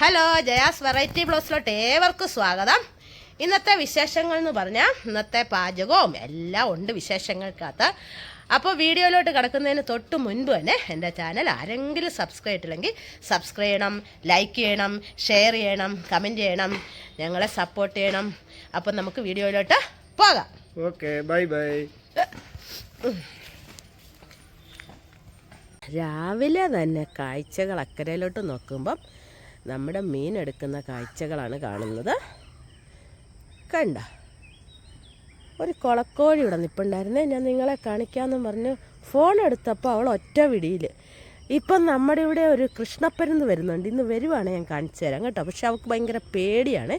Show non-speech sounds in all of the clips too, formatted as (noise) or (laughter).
Hello Jaya's variety ബ്ലോസിലോട്ട് ഏവർക്കും സ്വാഗതം. ഇന്നത്തെ വിശേഷങ്ങൾ എന്ന് പറഞ്ഞാൽ ഇന്നത്തെ പാചകവും എല്ലാം ഉണ്ട് വിശേഷങ്ങൾക്കകത്ത്. അപ്പോൾ വീഡിയോയിലോട്ട് കിടക്കുന്നതിന് തൊട്ട് മുൻപ് തന്നെ എന്റെ ചാനൽ ആരെങ്കിലും സബ്സ്ക്രൈബ് ചെയ്തിട്ടില്ലെങ്കിൽ സബ്സ്ക്രൈബ് ചെയ്യണം ലൈക്ക് ചെയ്യണം ഷെയർ ചെയ്യണം കമന്റ് ചെയ്യണം ഞങ്ങളെ സപ്പോർട്ട് ചെയ്യണം. അപ്പം നമുക്ക് വീഡിയോയിലോട്ട് പോകാം. ഓക്കെ ബൈ ബൈ രാവിലെ തന്നെ കാഴ്ചകൾ അക്കരയിലോട്ട് നോക്കുമ്പം നമ്മുടെ മീൻ എടുക്കുന്ന കാഴ്ചകളാണ് കാണുന്നത്. കണ്ട ഒരു കുളക്കോഴി ഇവിടെ നിൽപ്പുണ്ടായിരുന്നേ ഞാൻ നിങ്ങളെ കാണിക്കാമെന്ന് പറഞ്ഞു ഫോൺ എടുത്തപ്പോൾ അവൾ ഒറ്റ വിടിയിൽ ഇപ്പം നമ്മുടെ ഇവിടെ ഒരു കൃഷ്ണപ്പരുന്ന് വരുന്നുണ്ട്. ഇന്ന് വരുവാണ് ഞാൻ കാണിച്ചു തരാം കേട്ടോ. പക്ഷെ അവൾക്ക് ഭയങ്കര പേടിയാണ്.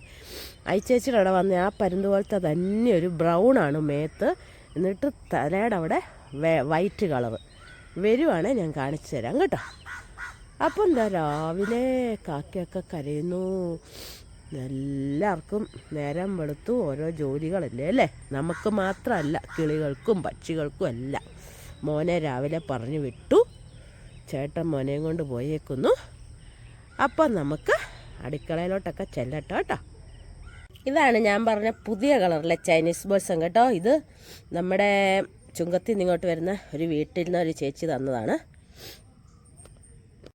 അയച്ചേച്ചിയുടെ അവിടെ വന്ന ആ പരുന്ത് പോലത്തെ തന്നെ ഒരു ബ്രൗൺ ആണ് മേത്ത്. എന്നിട്ട് തലയുടെ അവിടെ വൈറ്റ് കളറ്. വരുവാണ് ഞാൻ കാണിച്ചു തരാം കേട്ടോ. അപ്പം എന്താ രാവിലെ കാക്കയൊക്കെ കരയുന്നു. എല്ലാവർക്കും നേരം വെളുത്തു. ഓരോ ജോലികളല്ലേ അല്ലേ? നമുക്ക് മാത്രമല്ല കിളികൾക്കും പക്ഷികൾക്കും എല്ലാം. മോനെ രാവിലെ പറഞ്ഞു വിട്ടു. ചേട്ടൻ മോനെയും കൊണ്ട് പോയേക്കുന്നു. അപ്പം നമുക്ക് അടുക്കളയിലോട്ടൊക്കെ ചെല്ലട്ടോ കേട്ടോ. ഇതാണ് ഞാൻ പറഞ്ഞ പുതിയ കളറിലെ ചൈനീസ് ബോൾസം കേട്ടോ ഇത്. നമ്മുടെ ചുങ്കത്തിൽ നിന്ന് വരുന്ന ഒരു വീട്ടിൽ നിന്ന് ഒരു ചേച്ചി തന്നതാണ്.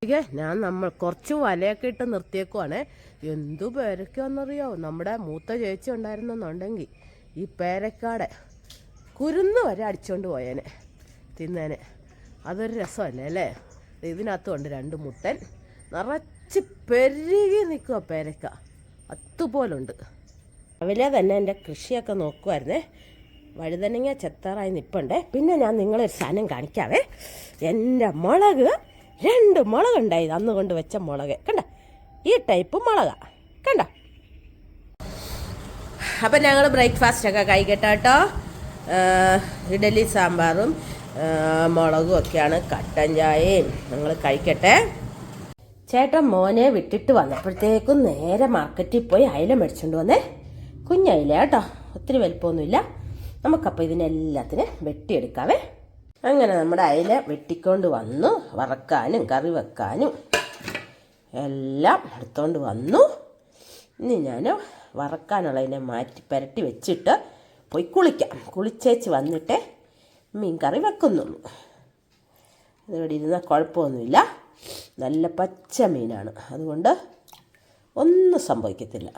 ഞാൻ നമ്മൾ കുറച്ച് വലയൊക്കെ ഇട്ട് നിർത്തിയേക്കുവാണ്. എന്തു പേരക്കാന്നറിയോ നമ്മുടെ മൂത്ത ചേച്ചി ഉണ്ടായിരുന്നെന്നുണ്ടെങ്കിൽ ഈ പേരക്കാടെ കുരുന്ന് വരെ അടിച്ചോണ്ട് പോയേനെ തിന്നേനെ. അതൊരു രസമല്ലേ അല്ലേ? ഇതിനകത്തുണ്ട് രണ്ട് മുട്ടൻ. നിറച്ച് പെരുകി നിൽക്കുക പേരക്ക. അതുപോലുണ്ട്. രാവിലെ തന്നെ എന്റെ കൃഷിയൊക്കെ നോക്കുമായിരുന്നേ വഴുതനങ്ങ ചെത്താറായി നിൽപ്പുണ്ടേ പിന്നെ ഞാൻ നിങ്ങളൊരു സാധനം കാണിക്കാവേ. എന്റെ മുളക് രണ്ട് മുളക് ഉണ്ടായി അന്ന് കൊണ്ട് വെച്ച മുളക്. കണ്ട? ഈ ടൈപ്പ് മുളക. കണ്ട? അപ്പം ഞങ്ങൾ ബ്രേക്ക്ഫാസ്റ്റ് ഒക്കെ കേട്ടോ ഇഡലി സാമ്പാറും മുളകും ഒക്കെയാണ് കട്ടൻ ചായയും. ഞങ്ങൾ കഴിക്കട്ടെ. ചേട്ടൻ മോനെ വിട്ടിട്ട് വന്നപ്പോഴത്തേക്കും നേരെ മാർക്കറ്റിൽ പോയി അയില മേടിച്ചുകൊണ്ട് വന്നേ. കുഞ്ഞയില കേട്ടോ ഒത്തിരി വലിപ്പമൊന്നുമില്ല. നമുക്കപ്പോൾ ഇതിനെല്ലാത്തിനും വെട്ടിയെടുക്കാവേ. അങ്ങനെ നമ്മുടെ അയില വെട്ടിക്കൊണ്ട് വന്നു. വറക്കാനും കറി വെക്കാനും എല്ലാം എടുത്തോണ്ട് വന്നു. ഇനി ഞാൻ വറക്കാനുള്ളതിനെ മാറ്റി പുരട്ടി വെച്ചിട്ട് പോയി കുളിക്കാം. കുളിച്ചേച്ച് വന്നിട്ട് മീൻ കറി വെക്കുന്നുള്ളൂ. ഇതിവിടെ ഇരുന്നാൽ കുഴപ്പമൊന്നുമില്ല. നല്ല പച്ച മീനാണ്. അതുകൊണ്ട് ഒന്നും സംഭവിക്കത്തില്ല.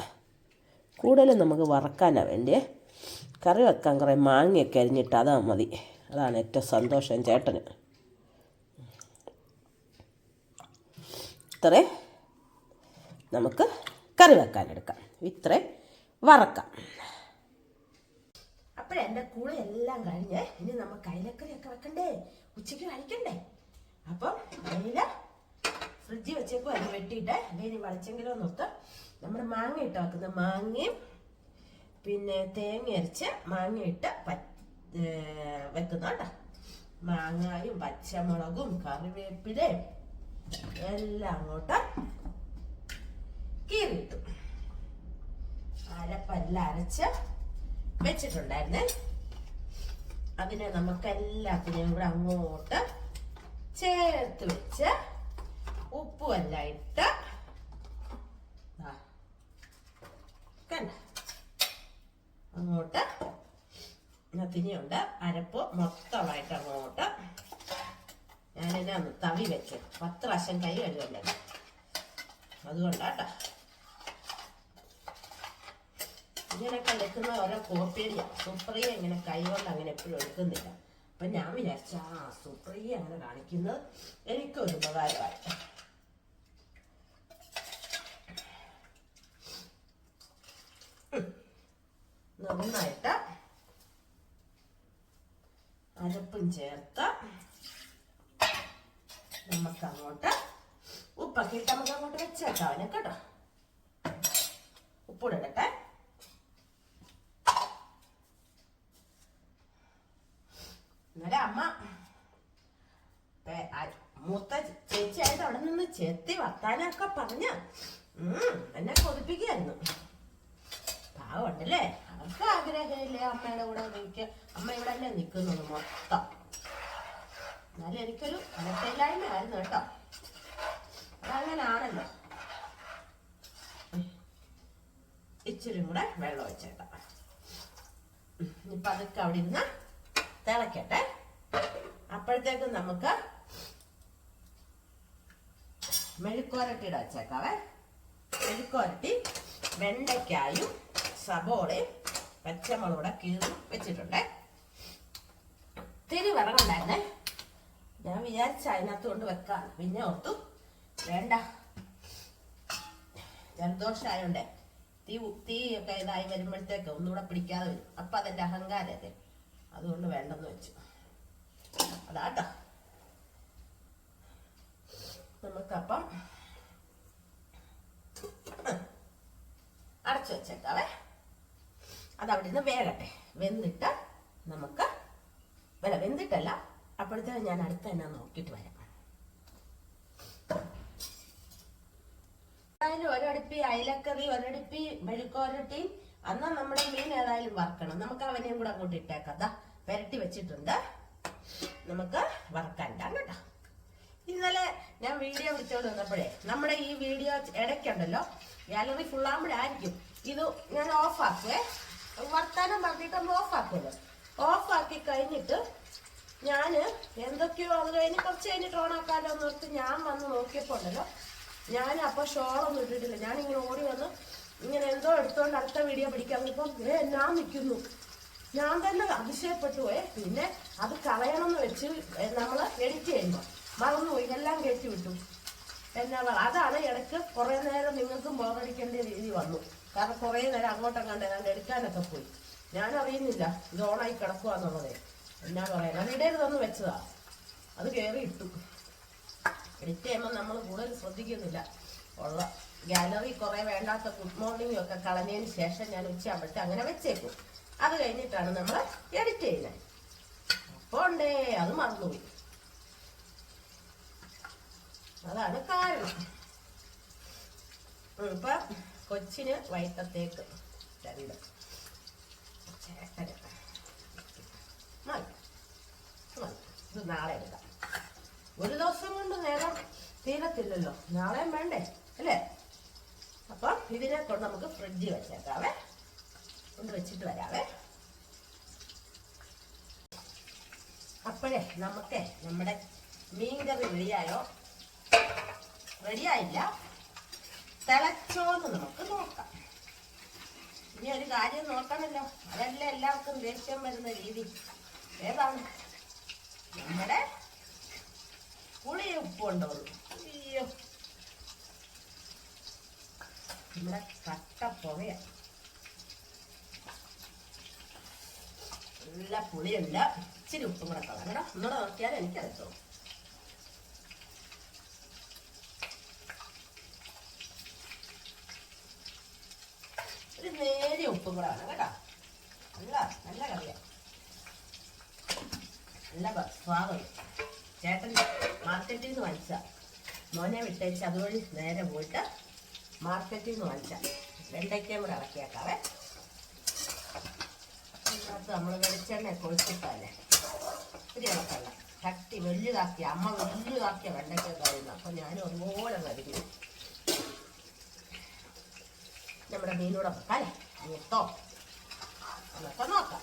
കൂടുതലും നമുക്ക് വറക്കാനാണ് വേണ്ടിയേ. കറി വെക്കാൻ കുറേ മാങ്ങയൊക്കെ അരിഞ്ഞിട്ട് അതാ മതി. അതാണ് ഏറ്റവും സന്തോഷം ചേട്ടന്. ഇത്രേ നമുക്ക് കറി വെക്കാൻ എടുക്കാം. ഇത്രേ വറക്കാം. അപ്പോൾ അപ്പോഴെന്റെ കൂടെ എല്ലാം കഴിഞ്ഞ് ഇനി നമ്മൾ അയിലക്കറിയൊക്കെ വെക്കണ്ടേ? ഉച്ചയ്ക്ക് കഴിക്കണ്ടേ? അപ്പം അയില ഫ്രിഡ്ജിൽ വെച്ചേക്കും അത് വെട്ടിയിട്ട് അല്ലെങ്കിൽ വളിച്ചെങ്കിലോ നിർത്ത് നമ്മുടെ മാങ്ങ ഇട്ട് മാങ്ങയും പിന്നെ തേങ്ങ അരച്ച് മാങ്ങ ഇട്ട് പ- ഏ, വെക്കുന്ന കേട്ടോ മാങ്ങായും പച്ചമുളകും കറിവേപ്പിലയും എല്ലാം അങ്ങോട്ട് കീറിയിട്ടു. അരപ്പെല്ലാം അരച്ച് വെച്ചിട്ടുണ്ടായിരുന്നേ. അതിനെ നമുക്ക് എല്ലാത്തിനെയും കൂടെ അങ്ങോട്ട് ചേർത്ത് വെച്ച് ഉപ്പുമെല്ലാം ഇട്ട് കണ്ട? അങ്ങോട്ട് ഇതിനെയുണ്ട് അരപ്പ് മൊത്തമായിട്ട് അങ്ങോട്ട് ഞാനിതിനെ ഒന്ന് തവി വെച്ചു പത്ത് പ്രാവശ്യം കൈ കഴുകല്ലേ അതുകൊണ്ടാട്ടോ. ഇങ്ങനെയൊക്കെ എടുക്കുന്ന ഓരോ കോപ്പിയിലാണ് സുപ്രിയ ഇങ്ങനെ കൈകൊണ്ട് അങ്ങനെ എപ്പോഴും എടുക്കുന്നില്ല. അപ്പൊ ഞാൻ വിചാരിച്ച ആ സുപ്രിയ അങ്ങനെ കാണിക്കുന്നത് എനിക്കൊരു ഉപകാരമായി. നന്നായിട്ട് അരപ്പും ചേർത്ത് നമുക്ക് അങ്ങോട്ട് ഉപ്പൊക്കെ ഇട്ട് നമുക്ക് അങ്ങോട്ട് വെച്ചേക്കാം അവനെ കേട്ടോ. ഉപ്പിടട്ടെ. ഇന്നലെ അമ്മ മൂത്ത ചേച്ചിയായിട്ട് അവിടെ നിന്ന് ചെത്തി വർത്താനൊക്കെ പറഞ്ഞ എന്നെ കൊതിപ്പിക്കുകയായിരുന്നു. പാവമുണ്ടല്ലേ അവർക്ക് ആഗ്രഹമില്ലേ അമ്മയുടെ കൂടെ നിൽക്കുക അമ്മ ഇവിടെ അല്ലേ നിൽക്കുന്നത് മൊത്തം. എന്നാലും എനിക്കൊരു മനസ്സിലായ്മയായിരുന്നു കേട്ടോ. അതങ്ങനാണല്ലോ. ഇച്ചിരി കൂടെ വെള്ളം ഒഴിച്ചേക്കാം. ഇനിയിപ്പം അതൊക്കെ അവിടെ ഇരുന്ന് തിളക്കട്ടെ. അപ്പോഴത്തേക്കും നമുക്ക് മെഴുക്കോരട്ടി ഇട വെച്ചേക്കാവേ. മെഴുക്കോരട്ടി വെണ്ടയ്ക്കായും സബോളയും പച്ചമുളകൂടെ കീറി വെച്ചിട്ടുണ്ടേ. ഒത്തിരി വിറകുണ്ടായിരുന്നേ ഞാൻ വിചാരിച്ച അതിനകത്ത് കൊണ്ട് വെക്കാം പിന്നെ ഓർത്തു വേണ്ട. ജലദോഷമായോണ്ടേ തീ തീ ഒക്കെ ഇതായി വരുമ്പോഴത്തേക്ക് ഒന്നുകൂടെ പിടിക്കാതെ വരും. അപ്പൊ അതെന്റെ അഹങ്കാരത്തെ അതുകൊണ്ട് വേണ്ടെന്ന് വെച്ചു. അതാട്ടോ. നമുക്കപ്പം അടച്ചു വെച്ചേക്കാവേ. അത് അവിടെ നിന്ന് വേകട്ടെ വെന്തിട്ട് നമുക്ക് വില വെന്തിട്ടല്ല. അപ്പോഴത്തേക്ക് ഞാൻ അടുത്ത എന്നാ നോക്കിയിട്ട് വരാം. ഏതായാലും ഒരടുപ്പി അയലക്കറി ഒരടുപ്പി മെഴുക്കോരട്ടി അന്നാ നമ്മുടെ മീൻ ഏതായാലും വറക്കണം. നമുക്ക് അവനെയും കൂടെ അങ്ങോട്ട് ഇട്ടേക്കാം. ദാ പെരട്ടി വെച്ചിട്ടുണ്ട്. നമുക്ക് വറക്കാനിടാം കേട്ടോ. ഇന്നലെ ഞാൻ വീഡിയോ വിളിച്ചോണ്ട് വന്നപ്പോഴേ നമ്മുടെ ഈ വീഡിയോ ഇടയ്ക്കുണ്ടല്ലോ. ഗാലറി ഫുള്ളാകുമ്പോഴായിരിക്കും ഇത് ഞാൻ ഓഫ് ആക്കുവേ. വർത്താനം പറഞ്ഞിട്ട് നമ്മൾ ഓഫ് ഓഫാക്കി കഴിഞ്ഞിട്ട് ഞാൻ എന്തൊക്കെയോ അത് കഴിഞ്ഞ് കുറച്ച് കഴിഞ്ഞിട്ട് ഓൺ ആക്കാലോ എന്ന് ഓർത്ത് ഞാൻ വന്ന് നോക്കിയപ്പോൾ ഉണ്ടല്ലോ ഞാൻ അപ്പോൾ ഷോളൊന്നും ഇട്ടിട്ടില്ല. ഞാൻ ഓടി വന്ന് ഇങ്ങനെ എന്തോ എടുത്തോണ്ട് അടുത്ത വീഡിയോ പിടിക്കാൻ ഇപ്പം ഏ ഞാൻ നിൽക്കുന്നു ഞാൻ തന്നെ അതിശയപ്പെട്ടു. പോയെ പിന്നെ അത് കളയണമെന്ന് വെച്ച് നമ്മൾ എഡിറ്റ് ചെയ്യുമ്പോൾ മറന്നുപോയി. എല്ലാം കയറ്റി വിട്ടു എന്നാ അതാണ് ഇടയ്ക്ക് കുറേ നേരം നിങ്ങൾക്കും ബോറടിക്കേണ്ട രീതി വന്നു. കാരണം കുറേ നേരം അങ്ങോട്ടും കണ്ട് ഞാൻ എടുക്കാനൊക്കെ പോയി. ഞാൻ അറിയുന്നില്ല ഇത് ഓണായി കിടക്കുക എന്നുള്ളതേ. എന്നാ പറയാ ഇടയിൽ ഇടരുതെന്ന് വെച്ചതാ. അത് കയറി ഇട്ടു. എഡിറ്റ് ചെയ്യുമ്പോൾ നമ്മൾ കൂടുതൽ ശ്രദ്ധിക്കുന്നില്ല. ഉള്ള ഗാലറി കുറെ വേണ്ടാത്ത ഗുഡ് മോർണിംഗ് ഒക്കെ കളഞ്ഞതിന് ശേഷം ഞാൻ ഉച്ചയാകുമ്പോഴത്തെ അങ്ങനെ വെച്ചേക്കും. അത് കഴിഞ്ഞിട്ടാണ് നമ്മൾ എഡിറ്റ് ചെയ്യുന്നത്. അപ്പോൾ ഉണ്ടേ അത് മറന്നുപോയി. അതാണ് കാരണം. ഇപ്പൊ കൊച്ചിന് വൈകിട്ടത്തേക്ക് രണ്ട് ഇത് നാളെ എടുക്കാം. ഒരു ദിവസം കൊണ്ട് നേരം തീരത്തില്ലല്ലോ. നാളെയും വേണ്ടേ? അല്ലേ? അപ്പം ഇതിനെ കൊണ്ട് നമുക്ക് ഫ്രിഡ്ജ് വെച്ചേക്കാവേ. കൊണ്ട് വെച്ചിട്ട് വരാവേ. അപ്പോഴേ നമുക്ക് നമ്മുടെ മീൻ കറി റെഡിയായോ റെഡിയായില്ല തിളച്ചോന്ന് നമുക്ക് നോക്കാം. ഇനി ഒരു കാര്യം നോക്കണല്ലോ. അതല്ലേ എല്ലാവർക്കും ദേഷ്യം വരുന്ന രീതി. ഏതാണ്? നമ്മുടെ പുളി ഉപ്പ് ഉണ്ടോ അയ്യോ. നമ്മുടെ കട്ട പുകയാണ് നല്ല പുളിയുണ്ട്. ഇച്ചിരി ഉപ്പും കൂടെ കളയാം കേട്ടോ ഒന്നുകൂടെ നോക്കിയാൽ എനിക്കറിയത്തോ ഒരു നേരെ ഉപ്പും കൂടെ വേണം കേട്ടോ. നല്ല നല്ല കറിയാ. നല്ല സ്വാദം. ചേട്ടൻ മാർക്കറ്റിൽ നിന്ന് വാങ്ങിച്ച. മോനെ വിട്ടേച്ച് അതുവഴി നേരെ പോയിട്ട് മാർക്കറ്റിൽ നിന്ന് വാങ്ങിച്ച. വെണ്ടയ്ക്കയും കൂടെ ഇറക്കിയേക്കാവേ നമ്മൾ വെളിച്ചെണ്ണ കൊഴിച്ചിട്ടല്ലേ ഒത്തിരി ഇളക്കല്ല കട്ടി വലുതാക്കിയ അമ്മ വലുതാക്കിയ വെണ്ടയ്ക്ക കഴിയുന്നു അപ്പൊ ഞാനും അതുപോലെ കരുതി നമ്മുടെ മീനൂടെ വെക്കാല്ലേ മൂത്തോ എന്നൊക്കെ നോക്കാം.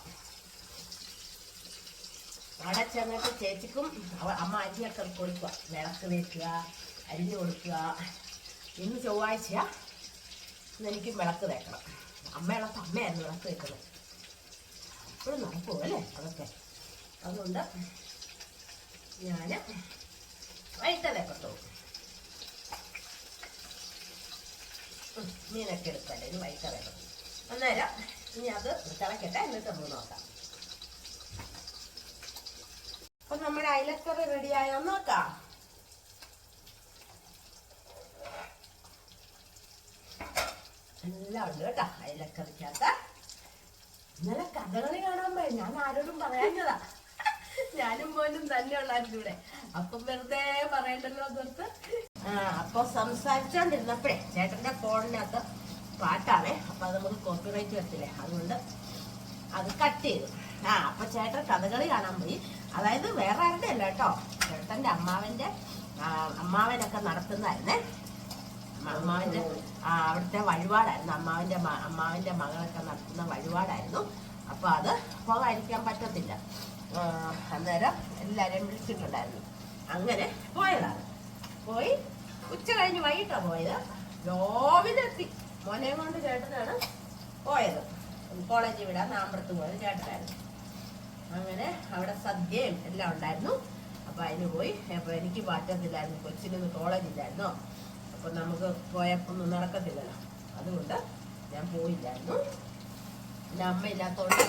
അവിടെ ചെന്നിട്ട് ചേച്ചിക്കും അമ്മ അരിയൊക്കെ കൊടുക്കുക. വിളക്ക് വെക്കുക അരിഞ്ഞു കൊടുക്കുക. ഇന്ന് ചൊവ്വാഴ്ച എനിക്ക് വിളക്ക് തേക്കണം അമ്മയുള്ളപ്പോൾ അമ്മയായിരുന്നു വിളക്ക് വെക്കുന്നത്. അപ്പോഴും നടക്കുമോ അല്ലേ അതൊക്കെ? അതുകൊണ്ട് ഞാൻ വൈകിട്ട് തേക്കത്തുള്ളൂ മീനൊക്കെ എടുക്കണ്ട? ഇനി വൈകിട്ട് തേക്കത്തുള്ളൂ അന്നേരം ഇനി അത് തിളക്കട്ടെ എന്നിട്ട് നമുക്ക് നോക്കാം. അപ്പൊ നമ്മുടെ അയലക്കറി റെഡിയായോ നോക്കാം. എല്ലാം ഉണ്ട് കേട്ടോ അയലക്കറിക്കകത്ത്. ഇന്നലെ കഥകളി കാണാൻ പോയി. ഞാൻ ആരോടും പറയാഞ്ഞതാ. ഞാനും പോലും തന്നെ ഉള്ളായിരുന്നു ഇവിടെ. അപ്പം വെറുതെ പറയണ്ടല്ലോ എന്നോർത്ത് അപ്പൊ സംസാരിച്ചോണ്ടിരുന്നപ്പോഴേ ചേട്ടന്റെ ഫോണിനകത്ത് പാട്ടാണേ. അപ്പൊ അത് നമുക്ക് കോപ്പിറൈറ്റ് വരത്തില്ലേ? അതുകൊണ്ട് അത് കട്ട് ചെയ്തു. ആ അപ്പൊ ചേട്ടൻ കഥകളി കാണാൻ പോയി. അതായത് വേറെ ആരുടെ അല്ല കേട്ടോ? ചേട്ടന്റെ അമ്മാവന്റെ അമ്മാവനൊക്കെ നടത്തുന്നതായിരുന്നേ. ആ, അവിടുത്തെ വഴിപാടായിരുന്നു. അമ്മാവന്റെ അമ്മാവന്റെ മകളൊക്കെ നടത്തുന്ന വഴിപാടായിരുന്നു. അപ്പൊ അത് പോകാതിരിക്കാൻ പറ്റത്തില്ല. അന്നേരം എല്ലാരെയും വിളിച്ചിട്ടുണ്ടായിരുന്നു. അങ്ങനെ പോയതാണ്. പോയി. ഉച്ച കഴിഞ്ഞ് വൈകിട്ടാണ് പോയത്. രാവിലെ എത്തി മോനെ കൊണ്ട് ചേട്ടനാണ് പോയത്. കോളേജിൽ വിടാൻ നാമ്പറത്ത് പോയത് ചേട്ടനായിരുന്നു. അങ്ങനെ അവിടെ സദ്യയും എല്ലാം ഉണ്ടായിരുന്നു. അപ്പൊ അതിന് പോയി. അപ്പൊ എനിക്ക് പറ്റത്തില്ലായിരുന്നു. കൊച്ചിനൊന്ന് കോളേജില്ലായിരുന്നോ? അപ്പൊ നമുക്ക് പോയപ്പൊന്നും നടക്കത്തില്ലല്ലോ. അതുകൊണ്ട് ഞാൻ പോയില്ലായിരുന്നു. എന്റെ അമ്മ ഇല്ലാത്തതുകൊണ്ട്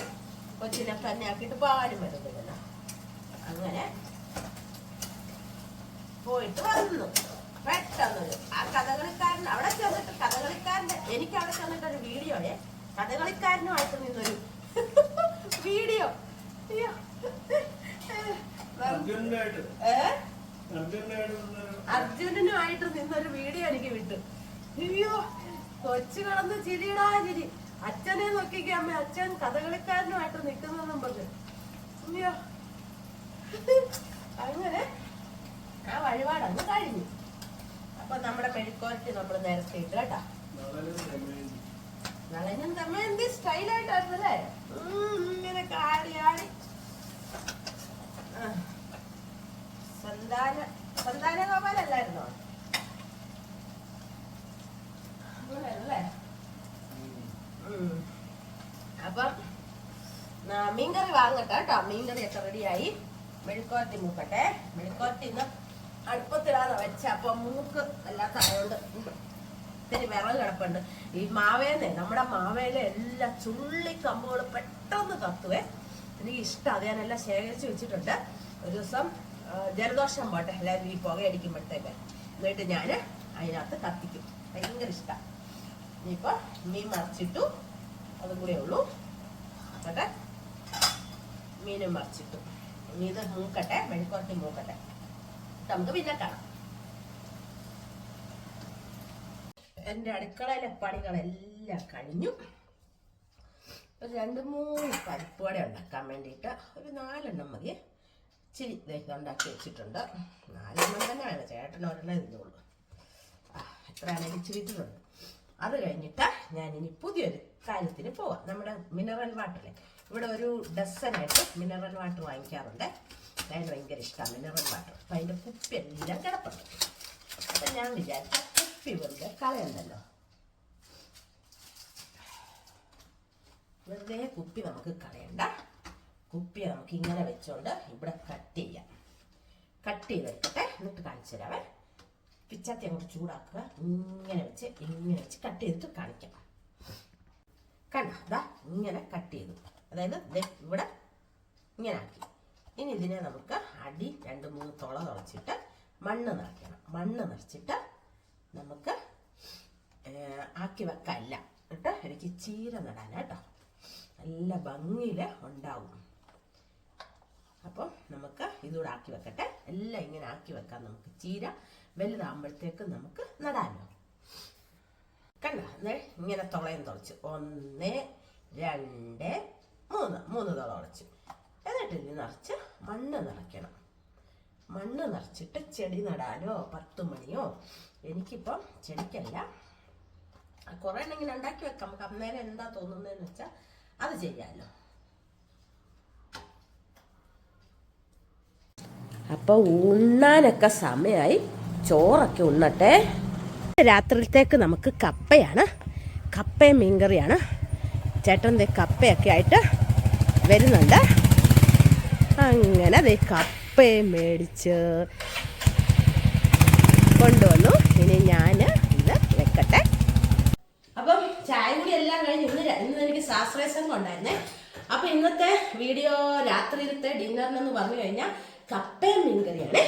കൊച്ചിനെ തന്നെ ആക്കിയിട്ട് പോകാനും പറ്റത്തില്ലല്ലോ അങ്ങനെ പോയിട്ട് വന്നു. പെട്ടെന്നൊരു ആ കഥകളിക്കാരൻ അവിടെ ചെന്നിട്ട് കഥകളിക്കാരന്റെ എനിക്ക് അവിടെ ചെന്നിട്ട് ഒരു വീഡിയോയെ കഥകളിക്കാരനുമായിട്ട് നിന്നൊരു (laughs) വീഡിയോ. അർജുനനുമായിട്ട്. നിന്നൊരു വീഡിയോ എനിക്ക് വിട്ടു അയ്യോ കൊച്ചു കിടന്ന് ചിരിടാ ചിരി. അച്ഛനെ നോക്കിക്കേ അമ്മ അച്ഛൻ കഥകളിക്കാരനുമായിട്ട് നിൽക്കുന്നതും പറഞ്ഞു അയ്യോ. അങ്ങനെ ആ വഴിപാടങ്ങ് കഴിഞ്ഞു അപ്പൊ നമ്മുടെ മെഴുക്കോരട്ടി നമ്മൾ നേരത്തെ ഇട്ട് കേട്ടാ. നളനും തമ്മ എന്ത് സ്റ്റൈലായിട്ടായിരുന്നു അല്ലേ ഇങ്ങനെ കാടി ആടി. സന്താന സന്താന ഗോപാലല്ലായിരുന്നോ. ഉം. അപ്പം മീൻകറി വാങ്ങട്ടെ കേട്ടോ മീൻകറിയൊക്കെ റെഡിയായി മെഴുക്കോത്തി മൂക്കട്ടെ ഇന്ന് അടുപ്പത്തിടാതെ വെച്ച അപ്പൊ മൂക്ക് അല്ലാത്തായോണ്ട് ഇത്തിരി വിറക് കിടപ്പുണ്ട്. ഈ മാവേനെ നമ്മുടെ മാവേലെ എല്ലാ ചുള്ളി കമ്പുകൾ പെട്ടെന്ന് കത്തുവേ. എനിക്ക് ഇഷ്ടം അത് ഞാനെല്ലാം ശേഖരിച്ച് വെച്ചിട്ടുണ്ട്. ഒരു ദിവസം ജലദോഷം പോട്ടെ. എല്ലാവരും ഈ പുകയടിക്കുമ്പോഴത്തേക്ക് എന്നിട്ട് ഞാൻ അതിനകത്ത് കത്തിക്കും. ഭയങ്കര ഇഷ്ടമാണ് ഇനിയിപ്പോൾ മീൻ മറിച്ചിട്ടു. അതും കൂടെ ഉള്ളൂ. അതൊക്കെ മീനും മറിച്ചിട്ടു. ഇനി ഇത് മൂക്കട്ടെ മെഴുക്കുറത്തി മൂക്കട്ടെ. നമുക്ക് പിന്നെ കാണാം. എന്റെ അടുക്കളയിലെ പണികളെല്ലാം കഴിഞ്ഞു. ഒരു രണ്ട് മൂന്ന് പരിപ്പ് വട ഉണ്ടാക്കാൻ വേണ്ടിയിട്ട് ഒരു നാലെണ്ണം മതി. ഇച്ചിരി ഇതൊക്കെ ഉണ്ടാക്കി വെച്ചിട്ടുണ്ട്. നാലെണ്ണം തന്നെ വേണം. ചേട്ടൻ ഒരെണ്ണം ഇരുന്നുള്ളൂ എത്രയാണെങ്കിൽ ഇച്ചിരി അത് കഴിഞ്ഞിട്ട് ഞാൻ ഇനി പുതിയൊരു കാര്യത്തിന് പോവാം. നമ്മുടെ മിനറൽ വാട്ടറിൽ ഇവിടെ ഒരു ഡസനായിട്ട് മിനറൽ വാട്ടർ വാങ്ങിക്കാറുണ്ട്. അതിന് ഭയങ്കര ഇഷ്ടമാണ് മിനറൽ വാട്ടർ. അപ്പം അതിന്റെ കുപ്പി എല്ലാം കിടപ്പുണ്ട്. അപ്പം ഞാൻ വിചാരിച്ച കുപ്പി വെറുതെ കളയണ്ടല്ലോ. വെറുതെ കുപ്പി നമുക്ക് കളയണ്ട. കുപ്പി നമുക്ക് ഇങ്ങനെ വെച്ചോണ്ട് ഇവിടെ കട്ട് ചെയ്യാം. കട്ട് ചെയ്തെടുക്കട്ടെ എന്നിട്ട് കാണിച്ചു തരാവേ. പിച്ചാത്തി അങ്ങോട്ട് ചൂടാക്കുക. ഇങ്ങനെ വെച്ച് ഇങ്ങനെ വെച്ച് കട്ട് ചെയ്തിട്ട് കാണിക്കാം. കണ്ട? ഇങ്ങനെ കട്ട് ചെയ്തു. അതായത് ഇവിടെ ഇങ്ങനെ ആക്കി. ഇനി ഇതിനെ നമുക്ക് അടി രണ്ട് മൂന്ന് തുള തുളച്ചിട്ട് മണ്ണ് നിറയ്ക്കണം. മണ്ണ് നിറച്ചിട്ട് നമുക്ക് ആക്കി വെക്കല്ല. കേട്ടോ? എനിക്ക് ചീര നടാനാട്ടോ നല്ല ഭംഗിയിൽ ഉണ്ടാവും. അപ്പം നമുക്ക് ഇതുകൂടെ ആക്കി വെക്കട്ടെ. എല്ലാം ഇങ്ങനെ ആക്കി വെക്കാൻ നമുക്ക്. ചീര വലുതാകുമ്പോഴത്തേക്ക് നമുക്ക് നടാനോ കണ്ട? ഇങ്ങനെ തുളയും തുളച്ച്. ഒന്ന് രണ്ട് മൂന്ന്. മൂന്ന് തുള തുളച്ചു. എന്നിട്ട് ഇത് നിറച്ച് മണ്ണ് നിറയ്ക്കണം. മണ്ണ് നിറച്ചിട്ട് ചെടി നടാനോ പത്ത് മണിയോ എനിക്കിപ്പം ചെടിക്കല്ല. കുറേ എണ്ണം ഇങ്ങനെ ഉണ്ടാക്കി വെക്കാം. നമുക്ക് അന്നേരം എന്താ തോന്നുന്നതെന്ന് വെച്ചാൽ അത് ചെയ്യാമല്ലോ അപ്പോൾ ഉണ്ണാനൊക്കെ സമയമായി ചോറൊക്കെ ഉണ്ണട്ടെ. രാത്രിയിലത്തേക്ക് നമുക്ക് കപ്പയാണ്. കപ്പയും മീൻകറിയാണ്. ചേട്ടന്റെ കപ്പയൊക്കെ ആയിട്ട് വരുന്നുണ്ട്. അങ്ങനെ ദേ കപ്പയും മേടിച്ച് കൊണ്ടുവന്നു. ഇനി ഞാൻ ഇത് വെക്കട്ടെ. അപ്പം ചായ കൂടി എല്ലാം കഴിഞ്ഞ് ഇന്ന് ഇന്ന് എനിക്ക് ശാസ്ത്രീയ സംഘം ഉണ്ടായിരുന്നേ. അപ്പൊ ഇന്നത്തെ വീഡിയോ രാത്രിയിലത്തെ ഡിന്നറിനെന്ന് പറഞ്ഞു കഴിഞ്ഞാൽ കപ്പയും മീൻകറിയാണേ.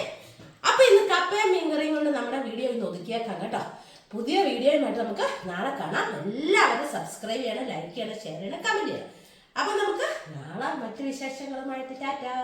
അപ്പൊ ഇന്ന് കപ്പയും മീൻകറിയും കൊണ്ട് നമ്മുടെ വീഡിയോ ഇന്ന് ഒതുക്കിയേക്കാം കേട്ടോ. പുതിയ വീഡിയോയുമായിട്ട് നമുക്ക് നാളെ കാണാം. എല്ലാവരും സബ്സ്ക്രൈബ് ചെയ്യണം ലൈക്ക് ചെയ്യണം ഷെയർ ചെയ്യണം കമന്റ് ചെയ്യണം. അപ്പൊ നമുക്ക് നാളെ മറ്റു വിശേഷങ്ങളുമായിട്ട് ടാറ്റാ